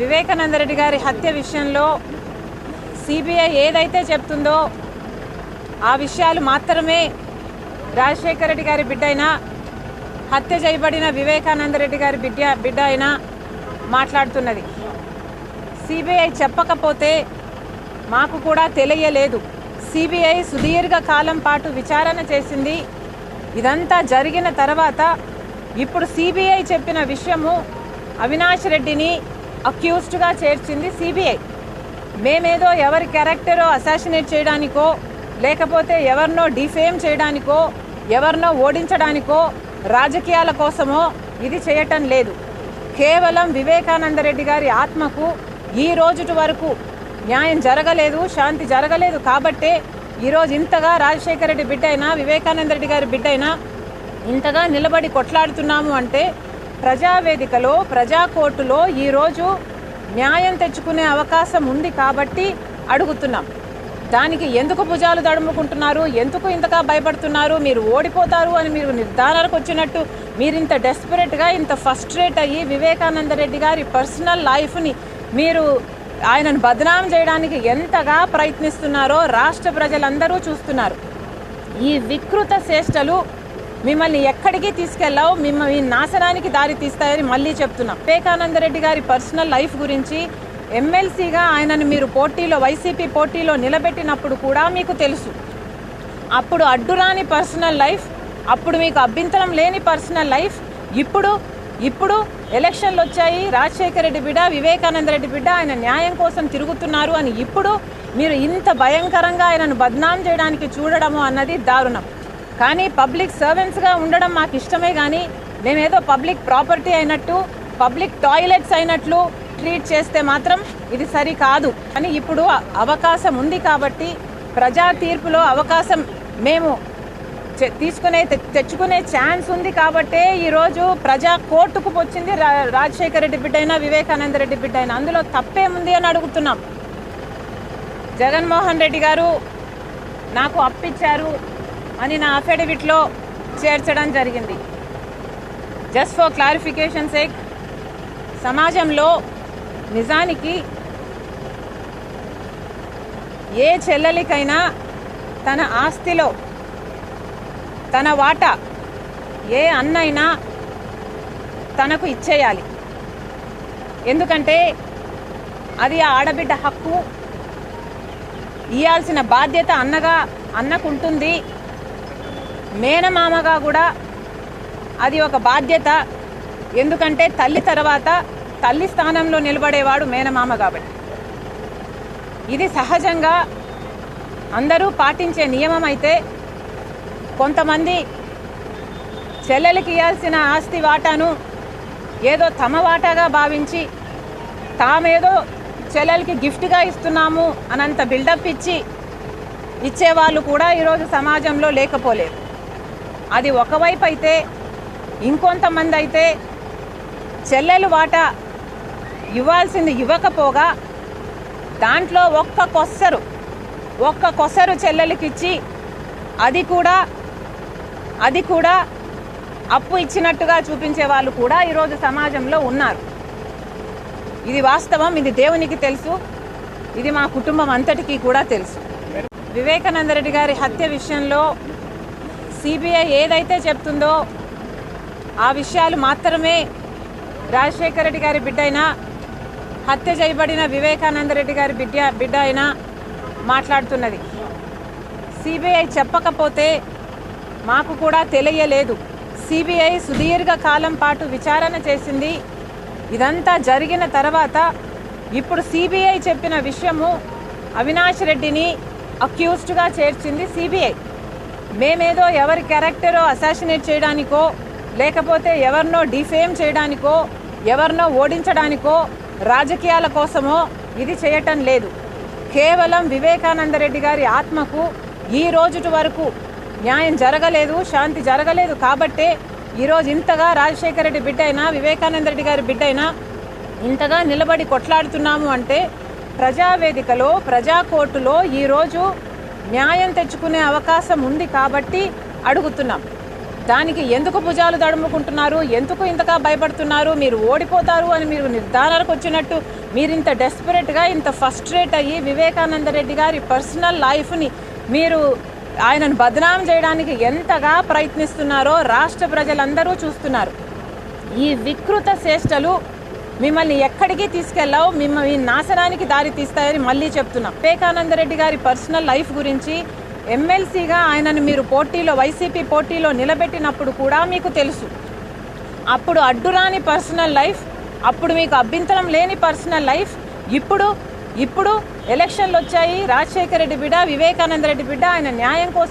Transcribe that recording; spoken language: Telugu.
వివేకానంద రెడ్డి గారి హత్య విషయంలో సిబిఐ ఏదైతే చెప్తుందో ఆ విషయాలు మాత్రమే రాజశేఖర రెడ్డి గారి బిడ్డ అయినా హత్య చేయబడిన వివేకానంద రెడ్డి గారి బిడ్డ బిడ్డ అయినా మాట్లాడుతున్నది. సిబిఐ చెప్పకపోతే మాకు కూడా తెలియలేదు. సిబిఐ సుదీర్ఘ కాలం పాటు విచారణ చేసింది. ఇదంతా జరిగిన తర్వాత ఇప్పుడు సిబిఐ చెప్పిన విషయము అవినాష్ రెడ్డిని అక్యూస్డ్గా చేర్చింది సిబిఐ. మేమేదో ఎవరి క్యారెక్టరో అసాసినేట్ చేయడానికో లేకపోతే ఎవరినో డిఫేమ్ చేయడానికో ఎవరినో ఓడించడానికో రాజకీయాల కోసమో ఇది చేయటం లేదు. కేవలం వివేకానంద రెడ్డి గారి ఆత్మకు ఈ రోజుటి వరకు న్యాయం జరగలేదు శాంతి జరగలేదు కాబట్టే ఈరోజు ఇంతగా రాజశేఖర రెడ్డి బిడ్డైనా వివేకానంద రెడ్డి గారి బిడ్డ అయినా ఇంతగా నిలబడి కొట్లాడుతున్నాము అంటే ప్రజావేదికలో ప్రజా కోర్టులో ఈరోజు న్యాయం తెచ్చుకునే అవకాశం ఉంది కాబట్టి అడుగుతున్నాం. దానికి ఎందుకు భుజాలు దడుముకుంటున్నారు ఎందుకు ఇంతగా భయపడుతున్నారు? మీరు ఓడిపోతారు అని మీరు నిర్ధారణకు వచ్చినట్టు మీరు ఇంత డెస్పరేట్గా ఇంత ఫస్ట్రేట్ అయ్యి వివేకానంద రెడ్డి గారి పర్సనల్ లైఫ్ని మీరు ఆయనను బదనాం చేయడానికి ఎంతగా ప్రయత్నిస్తున్నారో రాష్ట్ర ప్రజలందరూ చూస్తున్నారు. ఈ వికృత చేష్టలు మిమ్మల్ని ఎక్కడికి తీసుకెళ్ళావు? మిమ్మల్ని నాశనానికి దారి తీస్తాయని మళ్ళీ చెప్తున్నా. వివేకానంద రెడ్డి గారి పర్సనల్ లైఫ్ గురించి ఎమ్మెల్సీగా ఆయనను మీరు పోటీలో వైసీపీ పోటీలో నిలబెట్టినప్పుడు కూడా మీకు తెలుసు. అప్పుడు అడ్డురాని పర్సనల్ లైఫ్ అప్పుడు మీకు అభ్యంతరం లేని పర్సనల్ లైఫ్ ఇప్పుడు ఇప్పుడు ఎలక్షన్లు వచ్చాయి. రాజశేఖర రెడ్డి బిడ్డ వివేకానంద రెడ్డి బిడ్డ ఆయన న్యాయం కోసం తిరుగుతున్నారు అని ఇప్పుడు మీరు ఇంత భయంకరంగా ఆయనను బద్నాం చేయడానికి చూడడము అన్నది దారుణం. కానీ పబ్లిక్ సర్వెంట్స్గా ఉండడం మాకు ఇష్టమే కానీ మేమేదో పబ్లిక్ ప్రాపర్టీ అయినట్టు పబ్లిక్ టాయిలెట్స్ అయినట్లు ట్రీట్ చేస్తే మాత్రం ఇది సరి కాదు. అని ఇప్పుడు అవకాశం ఉంది కాబట్టి ప్రజా తీర్పులో అవకాశం మేము తీసుకునే తె- తెచ్చుకునే ఛాన్స్ ఉంది కాబట్టే ఈరోజు ప్రజా కోర్టుకు వచ్చింది రా- రాజశేఖర రెడ్డి బిడ్డ అయినా వివేకానంద రెడ్డి బిడ్డ అయినా అందులో తప్పేముంది అని అడుగుతున్నాం. జగన్మోహన్ రెడ్డి గారు నాకు అప్పిచ్చారు. అని నా అఫిడవిట్లో చేర్చడం జరిగింది. జస్ట్ ఫర్ క్లారిఫికేషన్ సేక్ సమాజంలో నిజానికి ఏ చెల్లెలికైనా తన ఆస్తిలో తన వాటా ఏ అన్నైనా తనకు ఇచ్చేయాలి. ఎందుకంటే అది ఆ ఆడబిడ్డ హక్కు. ఇయ్యాల్సిన బాధ్యత అన్నగా అన్నకుంటుంది. మేనమామగా కూడా అది ఒక బాధ్యత. ఎందుకంటే తల్లి తర్వాత తల్లి స్థానంలో నిలబడేవాడు మేనమామ కాబట్టి. ఇది సహజంగా అందరూ పాటించే నియమం అయితే కొంతమంది చెల్లెలకి ఇవ్వాల్సిన ఆస్తి వాటాను ఏదో తమ వాటాగా భావించి తామేదో చెల్లెలకి గిఫ్ట్గా ఇస్తున్నాము అనంత బిల్డప్ ఇచ్చి ఇచ్చేవాళ్ళు కూడా ఈరోజు సమాజంలో లేకపోలేదు. అది ఒకవైపు అయితే ఇంకొంతమంది అయితే చెల్లెలు వాటా ఇవ్వాల్సింది ఇవ్వకపోగా దాంట్లో ఒక్క కొస్సరు ఒక్క కొసరు చెల్లెలకిచ్చి అది కూడా అది కూడా అప్పు ఇచ్చినట్టుగా చూపించే వాళ్ళు కూడా ఈరోజు సమాజంలో ఉన్నారు. ఇది వాస్తవం ఇది దేవునికి తెలుసు ఇది మా కుటుంబం అంతటికీ కూడా తెలుసు. వివేకానంద రెడ్డి గారి హత్య విషయంలో సిబిఐ ఏదైతే చెప్తుందో ఆ విషయాలు మాత్రమే రాజశేఖర రెడ్డి గారి బిడ్డ అయినా హత్య చేయబడిన వివేకానంద రెడ్డి గారి బిడ్డ బిడ్డ అయినా మాట్లాడుతున్నది. సిబిఐ చెప్పకపోతే మాకు కూడా తెలియలేదు. సిబిఐ సుదీర్ఘ కాలం పాటు విచారణ చేసింది. ఇదంతా జరిగిన తర్వాత ఇప్పుడు సిబిఐ చెప్పిన విషయము అవినాష్ రెడ్డిని అక్యూస్డ్గా చేర్చింది సిబిఐ. మేమేదో ఎవరి క్యారెక్టరో అసాసినేట్ చేయడానికో లేకపోతే ఎవరినో డిఫేమ్ చేయడానికో ఎవరినో ఓడించడానికో రాజకీయాల కోసమో ఇది చేయటం లేదు. కేవలం వివేకానంద రెడ్డి గారి ఆత్మకు ఈ రోజుటి వరకు న్యాయం జరగలేదు శాంతి జరగలేదు కాబట్టే ఈరోజు ఇంతగా రాజశేఖర రెడ్డి బిడ్డ అయినా వివేకానంద రెడ్డి గారి బిడ్డ అయినా ఇంతగా నిలబడి కొట్లాడుతున్నాము అంటే ప్రజావేదికలో ప్రజా కోర్టులో ఈరోజు న్యాయం తెచ్చుకునే అవకాశం ఉంది కాబట్టి అడుగుతున్నాం. దానికి ఎందుకు భుజాలు దడుముకుంటున్నారు ఎందుకు ఇంతగా భయపడుతున్నారు? మీరు ఓడిపోతారు అని మీరు నిర్ధారణకు వచ్చినట్టు మీరు ఇంత డెస్పరేట్గా ఇంత ఫస్ట్రేట్ అయ్యి వివేకానంద రెడ్డి గారి పర్సనల్ లైఫ్ని మీరు ఆయనను బదనాం చేయడానికి ఎంతగా ప్రయత్నిస్తున్నారో రాష్ట్ర ప్రజలందరూ చూస్తున్నారు. ఈ వికృత చేష్టలు మిమ్మల్ని ఎక్కడికి తీసుకెళ్ళావు? మిమ్మల్ని నాశనానికి దారి తీస్తాయని మళ్ళీ చెప్తున్నా. వివేకానందరెడ్డి గారి పర్సనల్ లైఫ్ గురించి ఎమ్మెల్సీగా ఆయనను మీరు పోటీలో వైసీపీ పోటీలో నిలబెట్టినప్పుడు కూడా మీకు తెలుసు. అప్పుడు అడ్డురాని పర్సనల్ లైఫ్ అప్పుడు మీకు అభ్యంతరం లేని పర్సనల్ లైఫ్ ఇప్పుడు ఇప్పుడు ఎలక్షన్లు వచ్చాయి. రాజశేఖర రెడ్డి బిడ్డ వివేకానంద రెడ్డి బిడ్డ ఆయన న్యాయం కోసం